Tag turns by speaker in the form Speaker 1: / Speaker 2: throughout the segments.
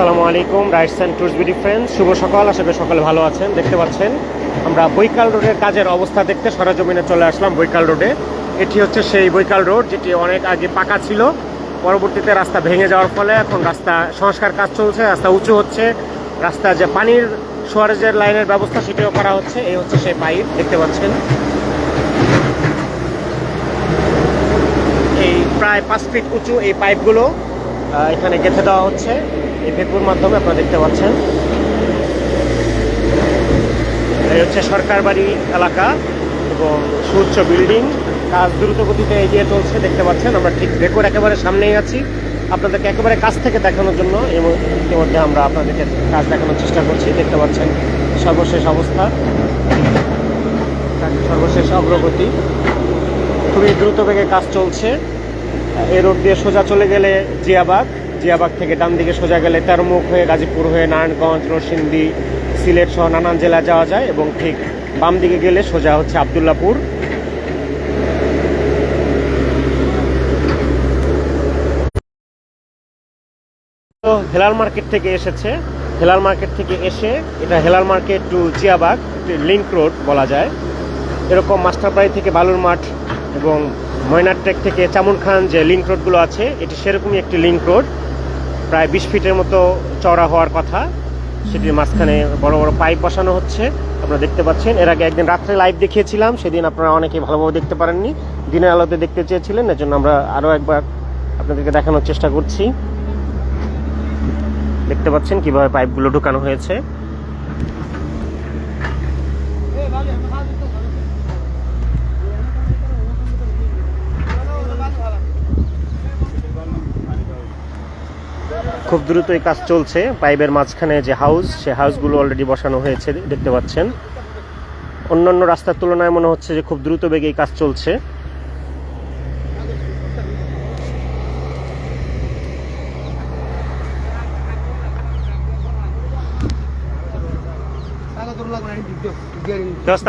Speaker 1: আসসালামু আলাইকুম rights and tourist BD friends শুভ সকাল, আশা করি সকালে ভালো আছেন, দেখতে পাচ্ছেন। আমরা বৈকাল রোডের কাজের অবস্থা দেখতে সরজমিনে চলে আসলাম বৈকাল রোডে। এটি হচ্ছে সেই বৈকাল রোড, যেটি অনেক আগে পাকা ছিল। পরবর্তীতে রাস্তা ভেঙে যাওয়ার ফলে এখন রাস্তা সংস্কার কাজ চলছে, রাস্তা উঁচু হচ্ছে। রাস্তা যে পানির সোয়ারেজের লাইনের ব্যবস্থা, সেটিও করা হচ্ছে। এই হচ্ছে সেই পাইপ, দেখতে পাচ্ছেন। এই প্রায় পাঁচ ফিট উঁচু এই পাইপগুলো এখানে গেঁথে দেওয়া হচ্ছে। এই পেপুর মাধ্যমে আপনারা দেখতে পাচ্ছেন। এই হচ্ছে সরকার বাড়ি এলাকা এবং সুউচ্চ বিল্ডিং। কাজ দ্রুত গতিতে এগিয়ে চলছে, দেখতে পাচ্ছেন। আমরা ঠিক রেকর্ড একেবারে সামনেই আছি। আপনাদেরকে একেবারে কাছ থেকে দেখানোর জন্য ইতিমধ্যে আমরা আপনাদেরকে কাজ দেখানোর চেষ্টা করছি। দেখতে পাচ্ছেন সর্বশেষ অবস্থা। সর্বশেষ অগ্রগতি। খুবই দ্রুত বেগে কাজ চলছে। এই রোড দিয়ে সোজা চলে গেলে জিয়াবাগ। জিয়াবাগ থেকে ডান দিকে সোজা গেলে তেরমুখ হয়ে গাজীপুর হয়ে নারায়ণগঞ্জ, নরসিংদী, সিলেট সহ নানান জেলা যাওয়া যায় এবং ঠিক বাম দিকে গেলে সোজা হচ্ছে আবদুল্লাপুর। হেলাল মার্কেট থেকে এসেছে। হেলাল মার্কেট থেকে এসে এটা Helal market to Jiabag link road বলা যায়। এরকম মাস্টারবাড়ি থেকে বালুর মাঠ এবং ময়নার ট্রেক থেকে চামুন খান যে লিংক রোডগুলো আছে, এটি সেরকমই একটি লিঙ্ক রোড। প্রায় বিশ ফিটের মতো চওড়া হওয়ার কথা। সেটির মাঝখানে বড় বড় পাইপ বসানো হচ্ছে। আপনারা দেখতে পাচ্ছেন, এর আগে একদিন রাত্রে লাইভ দেখিয়েছিলাম, সেদিন আপনারা অনেকে ভালোভাবে দেখতে পারেননি। দিনের আলোতে দেখতে চেয়েছিলেন এর জন্য আমরা আরও একবার আপনাদেরকে দেখানোর চেষ্টা করছি। দেখতে পাচ্ছেন কীভাবে পাইপগুলো ঢুকানো হয়েছে। খুব দ্রুত এই কাজ চলছে। পাইপের মাঝখানে যে হাউস সে হাউসগুলো অলরেডি বসানো হয়েছে দেখতে পাচ্ছেন। অন্যান্য রাস্তার তুলনায় মনে হচ্ছে যে খুব দ্রুত বেগে এই কাজ চলছে।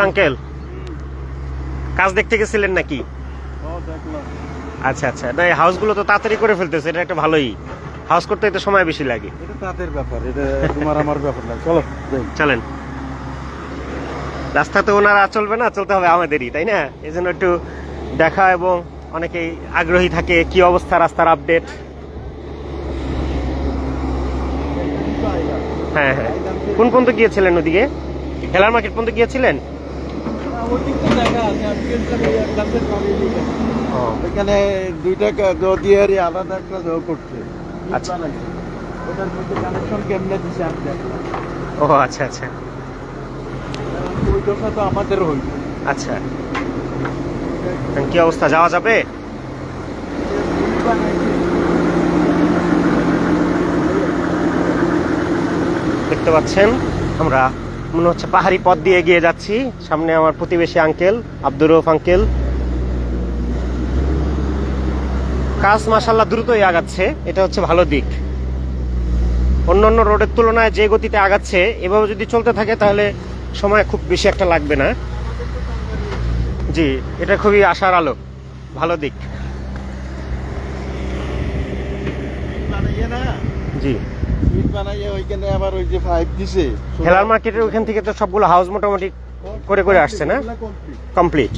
Speaker 1: আঙ্কেল কাজ দেখতে গেছিলেন নাকি? আচ্ছা আচ্ছা। না এই হাউসগুলো তো তাড়াতাড়ি করে ফেলতেছে এটা একটা ভালোই। হাউস করতে তো সময় বেশি লাগে।
Speaker 2: এটা তাদের ব্যাপার এটা তোমার আমার ব্যাপার না। চলো
Speaker 1: চলেন। রাস্তা তো ওনারা চলবে না চলতে হবে আমাদেরই তাই না? এই জন্য একটু দেখা এবং অনেকেই আগ্রহী থাকে কি অবস্থা রাস্তার আপডেট হ্যাঁ হ্যাঁ। কোন পর্যন্ত গিয়েছিলেন ওদিকে? হেলার মার্কেট পর্যন্ত গিয়েছিলেন?
Speaker 2: ওইদিক তো জায়গা আছে, আমি গেছিলাম এই এক গ্লাসের পানি নিতে।
Speaker 1: ও।
Speaker 2: ওইখানে দুইটা এই আলাদা একটা করছে।
Speaker 1: আচ্ছা।
Speaker 2: ওটার মধ্যে কানেকশন কেমনে দিছে আমি
Speaker 1: ও আচ্ছা আচ্ছা।
Speaker 2: ওই দশা তো আমাদের হইল।
Speaker 1: আচ্ছা। কি অবস্থা যাওয়া যাবে? দেখতে পাচ্ছেন আমরা মনে হচ্ছে পাহাড়ি পথ দিয়ে এগিয়ে যাচ্ছি। সামনে আমার প্রতিবেশী আঙ্কেল আব্দুর রৌফ আঙ্কেল কাজ মাসাল্লাহ দ্রুতই আগাচ্ছে এটা হচ্ছে ভালো দিক। অন্যান্য রোডের তুলনায় যে গতিতে আগাচ্ছে এভাবে যদি চলতে থাকে তাহলে সময় খুব বেশি একটা লাগবে না। জি এটা খুবই আশার আলো ভালো দিক। জি।
Speaker 2: ওইখানে আবার ওই যে দিছে
Speaker 1: হেলার মার্কেটের ওখান থেকে তো সবগুলো হাউস মোটামুটি করে করে আসছে না? কমপ্লিট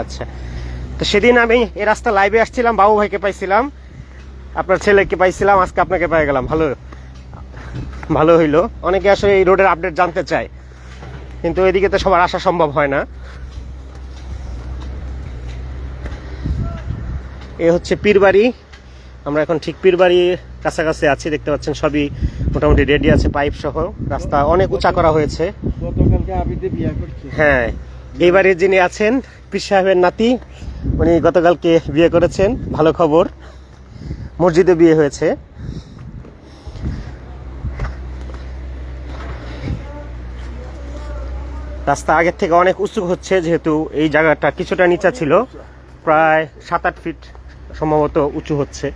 Speaker 1: আচ্ছা। তো সেদিন আমি এই রাস্তা লাইভে আসছিলাম বাবু ভাইকে পাইছিলাম। আপনার ছেলেকে পাইছিলাম আজকে আপনাকে পেয়ে গেলাম। ভালো ভালো হইল। অনেকে আসলে এই রোডের আপডেট জানতে চায়। কিন্তু এদিকে তো সবার আসা সম্ভব হয় না। এ হচ্ছে পীরবাড়ি। আমরা এখন ঠিক পীরবাড়ির কাছাকাছি আছি দেখতে পাচ্ছেন সবই মোটামুটি রেডি আছে পাইপ সহ। রাস্তা অনেক উঁচা করা হয়েছে। হ্যাঁ এইবারে যিনি আছেন পীর সাহেবের নাতি উনি গতকালকে বিয়ে করেছেন ভালো খবর। মসজিদে বিয়ে হয়েছে। রাস্তা আগের থেকে অনেক উঁচু হচ্ছে যেহেতু এই জায়গাটা কিছুটা নিচা ছিল। প্রায় সাত আট ফিট সম্ভবত উঁচু হচ্ছে।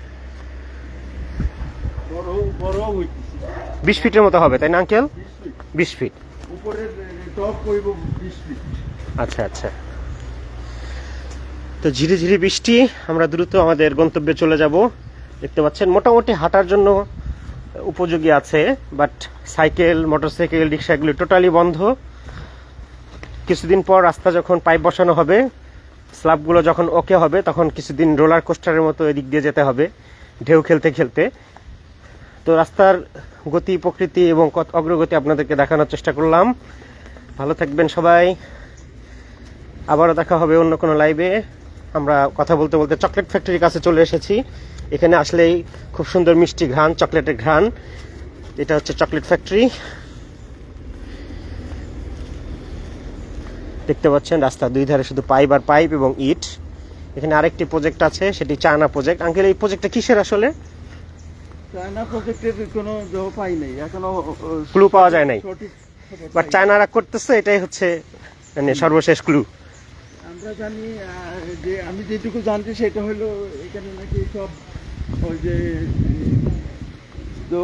Speaker 1: বিশ ফিটের মতো হবে তাই না আঙ্কেল? বিশ ফিট।
Speaker 2: উপরের টপ কইব 20 ফিট।
Speaker 1: আচ্ছা আচ্ছা। তো ঝিরি ঝিরি বৃষ্টি, আমরা দ্রুত আমাদের গন্তব্যে চলে যাব। দেখতে পাচ্ছেন, মোটামুটি হাঁটার জন্য উপযোগী আছে বাট সাইকেল, মোটরসাইকেল রিক্সা এগুলো টোটালি বন্ধ। কিছুদিন পর রাস্তা যখন পাইপ বসানো হবে স্ল্যাবগুলো যখন ওকে হবে, তখন কিছুদিন রোলার কোস্টারের মতো এদিক দিয়ে যেতে হবে, ঢেউ খেলতে খেলতে। তো রাস্তার গতি, প্রকৃতি এবং অগ্রগতি আপনাদেরকে দেখানোর চেষ্টা করলাম। ভালো থাকবেন সবাই। আবারও দেখা হবে অন্য কোনো লাইভে আমরা কথা বলতে বলতে চকলেট ফ্যাক্টরির কাছে চলে এসেছি। এখানে আসলেই খুব সুন্দর মিষ্টি ঘ্রাণ চকলেটের ঘ্রাণ। এটা হচ্ছে চকলেট ফ্যাক্টরি দেখতে পাচ্ছেন রাস্তার দুই ধারে শুধু পাইপ আর পাইপ এবং ইট। এখানে আরেকটি প্রজেক্ট আছে সেটি চায়না প্রজেক্ট আঙ্কেল এই প্রজেক্টটা কিসের আসলে?
Speaker 2: চায়না প্রজেক্টের কোনো জব পাই নাই এখনও
Speaker 1: Clue পাওয়া যায় নাই। বাট। চায়নারা করতেছে এটাই হচ্ছে মানে সর্বশেষ ক্লু
Speaker 2: আমরা জানি যে আমি যেটুকু জানছি সেটা হলো এখানে নাকি সব ওই যে তো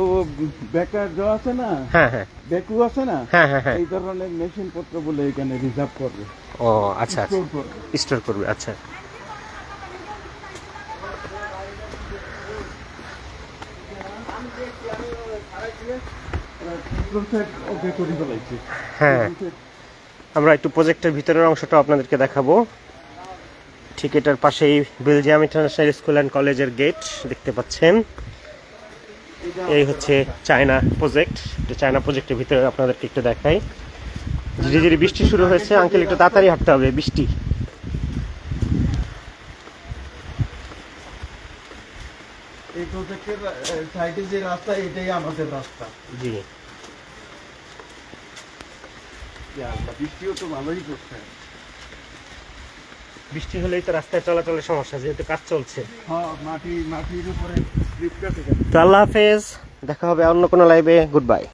Speaker 2: বেকার জ আছে না?
Speaker 1: হ্যাঁ হ্যাঁ।
Speaker 2: বেকু আছে না?
Speaker 1: হ্যাঁ
Speaker 2: এই ধরনের মেশিন পত্র বলে এখানে রিজার্ভ করবে।
Speaker 1: ও আচ্ছা আচ্ছা।
Speaker 2: করবে।
Speaker 1: স্টোর করবে আচ্ছা।
Speaker 2: ওকে করে ফেলাইছি।
Speaker 1: হ্যাঁ। আমরা একটু প্রজেক্টের ভিতরের অংশটা আপনাদেরকে দেখাবো। ঠিক এটার পাশেই বেলজিয়াম ইন্টারন্যাশনাল স্কুল অ্যান্ড কলেজের গেট দেখতে পাচ্ছেন। এই হচ্ছে চায়না প্রজেক্ট চায়না প্রজেক্টের ভিতরে আপনাদেরকে একটু দেখাই। ধীরে ধীরে বৃষ্টি শুরু হয়েছে আঙ্কেল একটু তাড়াতাড়ি হাঁটতে হবে বৃষ্টি।
Speaker 2: এই প্রজেক্টের সাইডে যে রাস্তা এটাই আমাদের রাস্তা।
Speaker 1: জি।
Speaker 2: বৃষ্টিও তো ভালোই করছে
Speaker 1: বৃষ্টি হলেই তো রাস্তায় চলাচলের সমস্যা যেহেতু কাজ চলছে।
Speaker 2: হ্যাঁ মাটি মাটির উপরে
Speaker 1: তো আল্লাহ হাফেজ দেখা হবে অন্য কোনো লাইভে গুড বাই